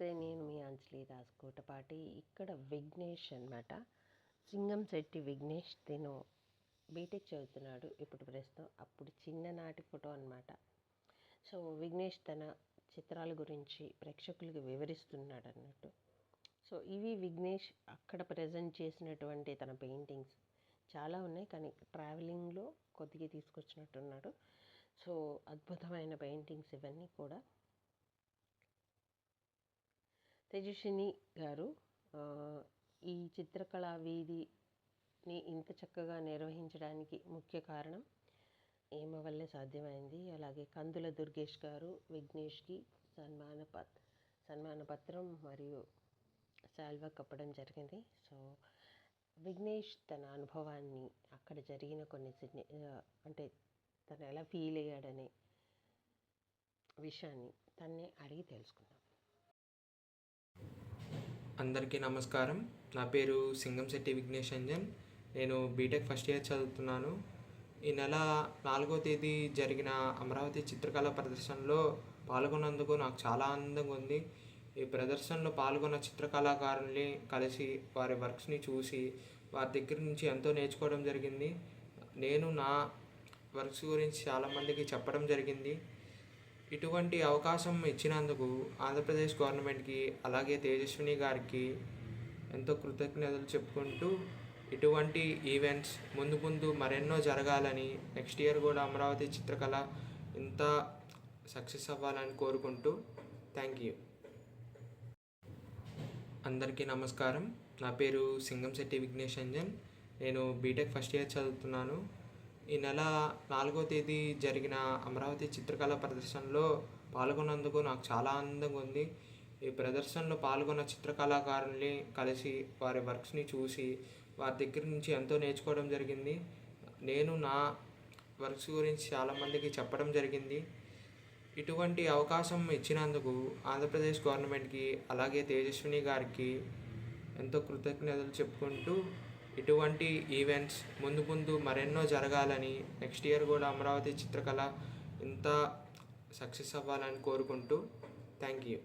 నమస్తే నేను మీ అంజలి దాస్ కోటపాటి ఇక్కడ విఘ్నేష్ అనమాట సింగం శెట్టి విఘ్నేష్ తిను. బీటెక్ చదువుతున్నాడు ఇప్పుడు ప్రస్తుతం అప్పుడు చిన్ననాటి ఫోటో అనమాట సో విఘ్నేష్ తన చిత్రాల గురించి ప్రేక్షకులకు వివరిస్తున్నాడు అన్నట్టు. సో ఇవి విఘ్నేష్ అక్కడ ప్రజెంట్ చేసినటువంటి తన పెయింటింగ్స్. చాలా ఉన్నాయి కానీ ట్రావెలింగ్లో కొద్దిగా తీసుకొచ్చినట్టున్నాడు. సో అద్భుతమైన పెయింటింగ్స్ ఇవన్నీ కూడా. తేజస్విని గారు ఈ చిత్రకళా వీధిని ఇంత చక్కగా నిర్వహించడానికి ముఖ్య కారణం ఈమె వల్లే సాధ్యమైంది. అలాగే కందుల దుర్గేష్ గారు విఘ్నేష్కి సన్మాన పత్ సన్మాన పత్రం మరియు శాల్వా కప్పడం జరిగింది. సో విఘ్నేష్ తన అనుభవాన్ని అక్కడ జరిగిన కొన్ని అంటే తను ఎలా ఫీల్ అయ్యాడనే విషయాన్ని తన్నే అడిగి తెలుసుకుందాం. అందరికీ నమస్కారం. నా పేరు సింగంశెట్టి విఘ్నేష్ అంజన్ నేను బీటెక్ ఫస్ట్ ఇయర్ చదువుతున్నాను. ఈ నెల నాలుగో తేదీ జరిగిన అమరావతి చిత్రకళ ప్రదర్శనలో పాల్గొన్నందుకు నాకు చాలా ఆనందంగా ఉంది. ఈ ప్రదర్శనలో పాల్గొన్న చిత్రకళాకారుల్ని కలిసి వారి వర్క్స్ని చూసి వారి దగ్గర నుంచి ఎంతో నేర్చుకోవడం జరిగింది. నేను నా వర్క్స్ గురించి చాలామందికి చెప్పడం జరిగింది. ఇటువంటి అవకాశం ఇచ్చినందుకు ఆంధ్రప్రదేశ్ గవర్నమెంట్కి అలాగే తేజస్విని గారికి ఎంతో కృతజ్ఞతలు చెప్పుకుంటూ ఇటువంటి ఈవెంట్స్ ముందు ముందు మరెన్నో జరగాలని నెక్స్ట్ ఇయర్ కూడా అమరావతి చిత్రకళ ఇంత సక్సెస్ అవ్వాలని కోరుకుంటూ థ్యాంక్ యూ. అందరికీ నమస్కారం. నా పేరు సింగంశెట్టి విఘ్నేష్ అంజన్. నేను బీటెక్ ఫస్ట్ ఇయర్ చదువుతున్నాను. ఈ నెల నాలుగో తేదీ జరిగిన అమరావతి చిత్రకళ ప్రదర్శనలో పాల్గొన్నందుకు నాకు చాలా ఆనందంగా ఉంది. ఈ ప్రదర్శనలో పాల్గొన్న చిత్రకళాకారుల్ని కలిసి వారి వర్క్స్ని చూసి వారి దగ్గర నుంచి ఎంతో నేర్చుకోవడం జరిగింది. నేను నా వర్క్స్ గురించి చాలామందికి చెప్పడం జరిగింది. ఇటువంటి అవకాశం ఇచ్చినందుకు ఆంధ్రప్రదేశ్ గవర్నమెంట్కి అలాగే తేజస్విని గారికి ఎంతో కృతజ్ఞతలు చెప్పుకుంటూ ఇటువంటి ఈవెంట్స్ ముందు ముందు మరెన్నో జరగాలని నెక్స్ట్ ఇయర్ కూడా అమరావతి చిత్రకళ ఇంత సక్సెస్ అవ్వాలని కోరుకుంటూ థ్యాంక్ యూ